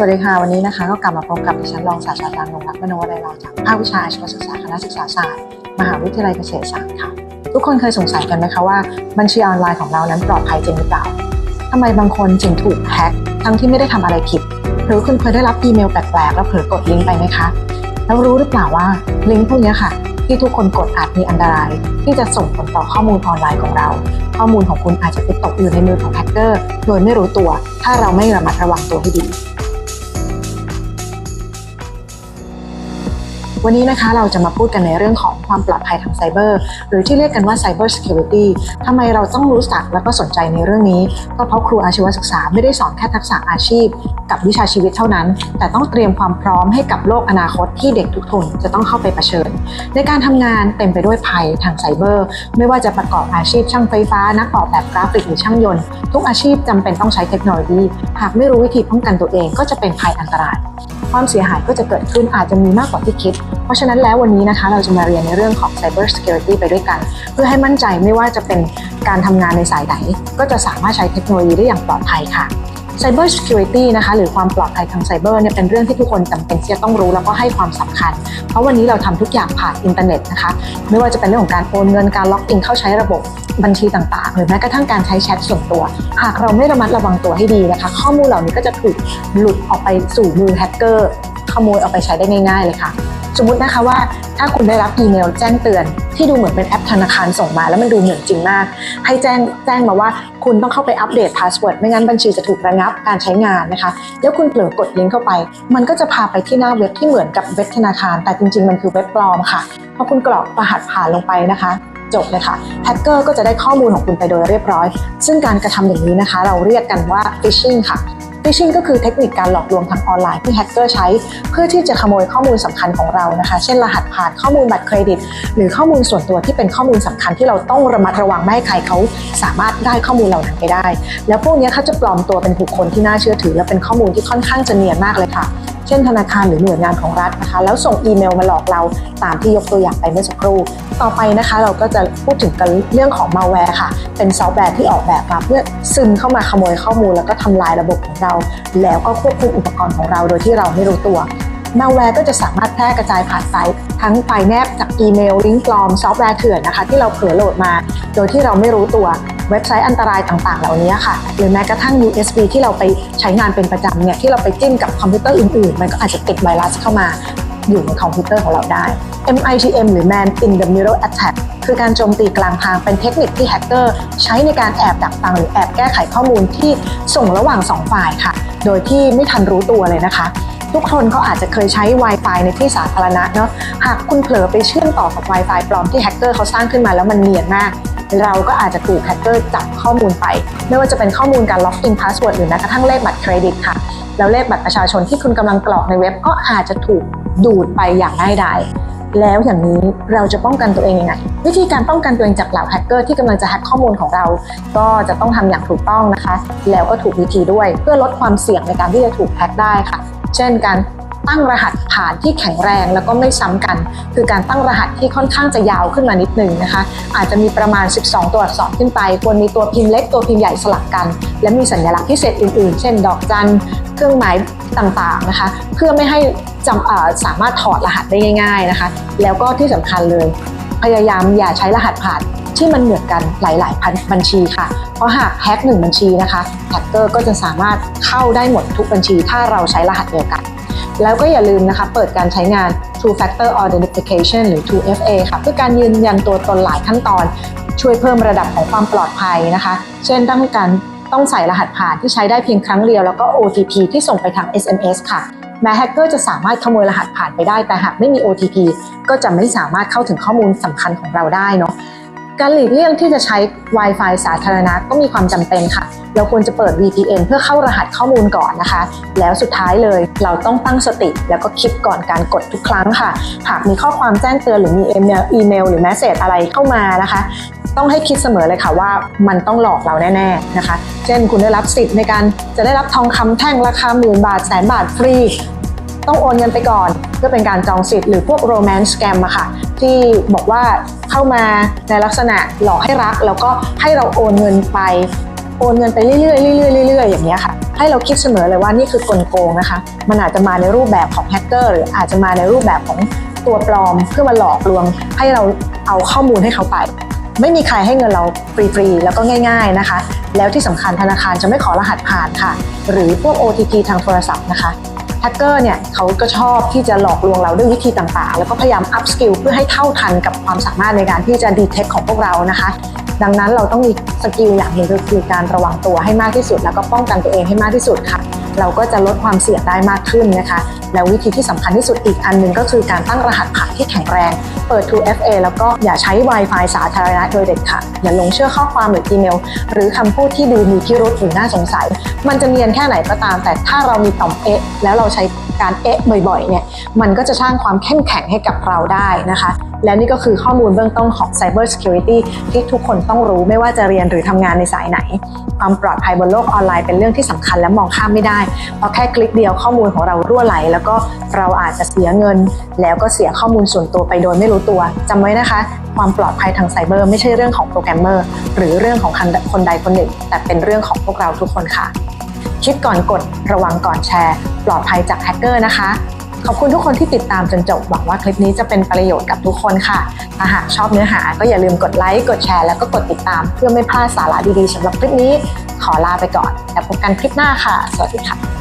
สวัสดีค่ะ วันนี้นะคะก็กลับมาพบกับดิฉันรองศาสตราจารย์นงรักมโนวลัยเราจากภาควิชาอาชีวศึกษาคณะศึกษาศาสตร์มหาวิทยาลัยเกษตรศาสตร์ค่ะ ทุกคนเคยสงสัยกันไหมคะว่าบัญชีออนไลน์ของเรานั้นปลอดภัยจริงหรือเปล่าทำไมบางคนจึงถูกแฮ็กทั้งที่ไม่ได้ทำอะไรผิด หรือคุณเคยได้รับอีเมลแปลกๆแล้วเผลอกดลิงก์ไปไหมคะแล้วรู้หรือเปล่าว่าลิงก์พวกนี้ค่ะ ที่ทุกคนกดอาจมีอันตราย ที่จะส่งผลต่อข้อมูลออนไลน์ของเรา ข้อมูลของคุณอาจจะไปตกอยู่ในมือของแฮกเกอร์โดยไม่รู้ตัว ถ้าเราไม่ระมัดระวังตัวให้ดี วันนี้นะคะเราจะมาพูดกันในเรื่องของความปลอดภัยทางไซเบอร์ หรือที่เรียกกันว่า Cyber Security ทำไมเราต้องรู้จักและก็สนใจในเรื่องนี้ ก็เพราะครูอาชีวศึกษาไม่ได้สอนแค่ทักษะอาชีพ กับวิชาชีวิตเท่านั้น แต่ต้องเตรียมความพร้อมให้กับโลกอนาคตที่เด็กทุกคนจะต้องเข้าไปเผชิญ ในการทำงานเต็มไปด้วยภัยทางไซเบอร์ ไม่ว่าจะประกอบอาชีพช่างไฟฟ้า นักออกแบบกราฟิกหรือช่างยนต์ ทุกอาชีพจำเป็นต้องใช้เทคโนโลยี หากไม่รู้วิธีป้องกันตัวเองก็จะเป็นภัยอันตราย ความเสียหายก็จะเกิดขึ้นอาจจะมีมากกว่าที่คิด เพราะฉะนั้นแล้ววันนี้นะคะเราจะมาเรียนในเรื่องของ Cyber Security ไปด้วยกัน เพื่อให้มั่นใจไม่ว่าจะเป็นการทำงานในสายไหน ก็จะสามารถใช้เทคโนโลยีได้อย่างปลอดภัยค่ะ Cyber Security นะคะหรือความปลอดภัยทางไซเบอร์เนี่ยเป็นเรื่องที่ทุกคนจำเป็นที่จะต้องรู้แล้วก็ให้ความสำคัญ เพราะวันนี้เราทำทุกอย่างผ่านอินเทอร์เน็ตนะคะไม่ว่าจะเป็นเรื่องของการโอนเงินการล็อกอินเข้าใช้ระบบบัญชีต่างๆ หรือแม้กระทั่งการใช้แชทส่วนตัว หากเราไม่ระมัดระวังตัวให้ดีนะคะ ข้อมูลเหล่านี้ก็จะถูกหลุดออกไปสู่มือแฮกเกอร์ขโมยเอาไปใช้ได้ง่ายๆเลยค่ะ สมมตินะคะว่า ถ้าคุณได้รับอีเมลแจ้งเตือน ที่ดูเหมือนเป็นแอปธนาคารส่งมา แล้วมันดูเหมือนจริงมาก ให้แจ้งแจ้งมาว่าคุณต้องเข้าไปอัปเดตพาสเวิร์ดไม่งั้นบัญชีจะถูกระงับการใช้งานนะคะแล้วคุณเผลอกดลิงก์เข้าไป มันก็จะพาไปที่หน้าเว็บที่เหมือนกับเว็บธนาคาร แต่จริง ๆ มันคือเว็บปลอมค่ะพอคุณกรอกรหัสผ่านลงไปนะคะ จบเลยค่ะแฮกเกอร์ก็จะได้ข้อมูลของคุณไปโดยเรียบร้อย ซึ่งการกระทำอย่างนี้นะคะ เราเรียกกันว่า phishing ค่ะ phishing ก็คือเทคนิคการหลอกลวงทางออนไลน์ที่แฮกเกอร์ใช้ เพื่อที่จะขโมยข้อมูลสำคัญของเรานะคะ เช่นรหัสผ่านข้อมูลบัตรเครดิต หรือข้อมูลส่วนตัวที่เป็นข้อมูลสำคัญที่เราต้องระมัดระวังไม่ให้ใครเขาสามารถได้ข้อมูลเหล่านั้นไปได้ แล้วพวกนี้เขาจะปลอมตัวเป็นบุคคลที่น่าเชื่อถือ และเป็นข้อมูลที่ค่อนข้างจะเนียนมากเลยค่ะ เช่นธนาคารหรือหน่วยงานของรัฐนะคะ แล้วส่งอีเมลมาหลอกเราตามที่ยกตัวอย่างไปเมื่อสักครู่ ต่อไปนะคะเราก็จะพูดถึงกันเรื่องของมาแวร์ค่ะ เป็นซอฟต์แวร์ที่ออกแบบมาเพื่อซึมเข้ามาขโมยข้อมูล แล้วก็ทำลายระบบของเรา แล้วก็ควบคุมอุปกรณ์ของเราโดยที่เราไม่รู้ตัวมาแวร์ก็จะสามารถแพร่กระจายผ่านไซต์ทั้งไฟล์แนบจากอีเมลลิงก์ปลอมซอฟต์แวร์เถื่อนนะคะ ที่เราเผลอโหลดมา โดยที่เราไม่รู้ตัว เว็บไซต์อันตรายต่างๆ เหล่านี้ค่ะ หรือแม้กระทั่ง USB ที่เราไปใช้งานเป็นประจำเนี่ยที่เราไปจิ้มกับคอมพิวเตอร์อื่นๆ มันก็อาจจะติดไวรัสเข้ามาอยู่ในคอมพิวเตอร์ของเราได้ MITM หรือ Man in the Middle Attack คือการโจมตีกลางทางเป็นเทคนิคที่แฮกเกอร์ใช้ในการแอบดักฟังหรือแอบแก้ไขข้อมูลที่ส่งระหว่างสองฝ่ายค่ะ โดยที่ไม่ทันรู้ตัวเลยนะคะ ทุกคนก็อาจจะเคยใช้ Wi-Fi ในที่สาธารณะเนาะ หากคุณเผลอไปเชื่อมต่อกับ Wi-Fi ปลอมที่แฮกเกอร์เขาสร้างขึ้นมาแล้วมันเนียนมาก เราก็อาจจะถูกแฮกเกอร์จับข้อมูลไป ไม่ว่าจะเป็นข้อมูลการล็อกอินพาสเวิร์ดหรือแม้กระทั่งเลขบัตรเครดิตค่ะ แล้วเลขบัตรประชาชนที่คุณกำลังกรอกในเว็บก็อาจจะถูกดูดไปอย่างง่ายดายแล้วอย่างนี้เราจะป้องกันตัวเองยังไงวิธีการป้องกันตัวเองจากเหล่าแฮกเกอร์ที่กำลังจะแฮกข้อมูลของเรา ก็จะต้องทำอย่างถูกต้องนะคะ แล้วก็ถูกวิธีด้วยเพื่อลดความเสี่ยงในการที่จะถูกแฮกได้ค่ะ เช่นการ ตั้งรหัสผ่านที่แข็งแรงแล้วก็ไม่ซ้ำกัน คือการตั้งรหัสที่ค่อนข้างจะยาวขึ้นมานิดนึงนะคะ อาจจะมีประมาณ 12 ตัวอักษรขึ้นไป ควรมีตัวพิมพ์เล็กตัวพิมพ์ใหญ่สลับกัน และมีสัญลักษณ์พิเศษอื่นๆ เช่น ดอกจันเครื่องหมายต่างๆนะคะ เพื่อไม่ให้จำสามารถถอดรหัสได้ง่าย ๆนะคะ แล้วก็ที่สำคัญเลย พยายามอย่าใช้รหัสผ่านที่มันเหมือนกันหลาย ๆ พันบัญชีค่ะ เพราะหากแฮ็กหนึ่งบัญชีนะคะแฮกเกอร์ก็จะสามารถเข้าได้หมดทุกบัญชี ถ้าเราใช้รหัสเดียวกัน แล้วก็อย่าลืมนะคะ เปิดการใช้งาน Two Factor Authentication หรือ 2FA ค่ะเพื่อการยืนยันตัวตนหลายขั้นตอน ช่วยเพิ่มระดับของความปลอดภัยนะคะ เช่นต้องการต้องใส่รหัสผ่านที่ใช้ได้เพียงครั้งเดียวแล้วก็ OTP ที่ส่งไปทาง SMS ค่ะแม้แฮกเกอร์จะสามารถขโมยรหัสผ่านไปได้ แต่หากไม่มี OTP ก็จะไม่สามารถเข้าถึงข้อมูลสำคัญของเราได้เนาะ การหลีกเลี่ยงที่จะใช้ Wi-Fi สาธารณะก็มีความจำเป็นค่ะ เราควรจะเปิด VPN เพื่อเข้ารหัสข้อมูลก่อนนะคะ แล้วสุดท้ายเลยเราต้องตั้งสติ แล้วก็คิดก่อนการกดทุกครั้งค่ะ หากมีข้อความแจ้งเตือนหรือมีอีเมลอีเมลหรือแมสเซจอะไรเข้ามานะคะ ต้องให้คิดเสมอเลยค่ะว่ามันต้องหลอกเราแน่ๆนะคะ เช่นคุณได้รับสิทธิ์ในการจะได้รับทองคำแท่งราคาหมื่นบาทแสนบาทฟรี ต้องโอนเงินไปก่อนเพื่อเป็นการจองสิทธิ์หรือพวกโรแมนต์แกมอะค่ะ ที่บอกว่าเข้ามาในลักษณะหลอกให้รัก แล้วก็ให้เราโอนเงินไปโอนเงินไปเรื่อยๆเรื่อยๆเรื่อยๆอย่างเงี้ค่ะ ให้เราคิดเสมอเลยว่านี่คือกลโกงนะคะ มันอาจจะมาในรูปแบบของแฮกเกอร์หรืออาจจะมาในรูปแบบของตัวปลอม เพื่อมาหลอกลวง ให้เราเอาข้อมูลให้เขาไป ไม่มีใครให้เงินเราฟรีๆแล้วก็ง่าย ๆนะคะ แล้วที่สำคัญธนาคารจะไม่ขอรหัสผ่านค่ะ หรือพวก OTP ทางโทรศัพท์นะคะ แฮกเกอร์เนี่ยเขาก็ชอบที่จะหลอกลวงเราด้วยวิธีต่างๆ แล้วก็พยายามอัพสกิลเพื่อให้เท่าทันกับความสามารถในการที่จะดีเทคของพวกเรานะคะ ดังนั้นเราต้องมีสกิลอย่างหนึ่งก็คือการระวังตัวให้มากที่สุด แล้วก็ป้องกันตัวเองให้มากที่สุดค่ะ เราก็จะลดความเสี่ยงได้มากขึ้นนะคะ แล้ววิธีที่สำคัญที่สุดอีกอันหนึ่งก็คือการตั้งรหัสผ่านที่แข็งแรง เปิด 2FA แล้วก็อย่าใช้ Wi-Fi สาธารณะโดยเด็ดขาดอย่าลงเชื่อข้อความหรืออีเมล หรือคำพูดที่ดูมีพิรุษหรือน่าสงสัย มันจะเนียนแค่ไหนก็ตาม แต่ถ้าเรามีต่อมเอ๊ะแล้วเราใช้ การเอ๊ะบ่อยๆเนี่ยมันก็จะสร้างความเข้มแข็งให้กับเราได้นะคะ และนี่ก็คือข้อมูลเบื้องต้นของ Cyber Security ที่ทุกคนต้องรู้ไม่ว่าจะเรียนหรือทำงานในสายไหน ความปลอดภัยบนโลกออนไลน์เป็นเรื่องที่สำคัญและมองข้ามไม่ได้เพราะแค่คลิกเดียวข้อมูลของเรารั่วไหล แล้วก็เราอาจจะเสียเงิน แล้วก็เสียข้อมูลส่วนตัวไปโดยไม่รู้ตัวจำไว้นะคะ ความปลอดภัยทางไซเบอร์ไม่ใช่เรื่องของโปรแกรมเมอร์หรือเรื่องของคนใดคนหนึ่ง แต่เป็นเรื่องของพวกเราทุกคนค่ะ คิดก่อนกด ระวังก่อนแชร์ ปลอดภัยจากแฮกเกอร์นะคะ ขอบคุณทุกคนที่ติดตามจนจบ หวังว่าคลิปนี้จะเป็นประโยชน์กับทุกคนค่ะ ถ้าหากชอบเนื้อหาก็อย่าลืมกดไลค์ กดแชร์ แล้วก็กดติดตาม เพื่อไม่พลาดสาระดีๆสำหรับคลิปนี้ ขอลาไปก่อน แล้วพบกันคลิปหน้าค่ะ สวัสดีค่ะ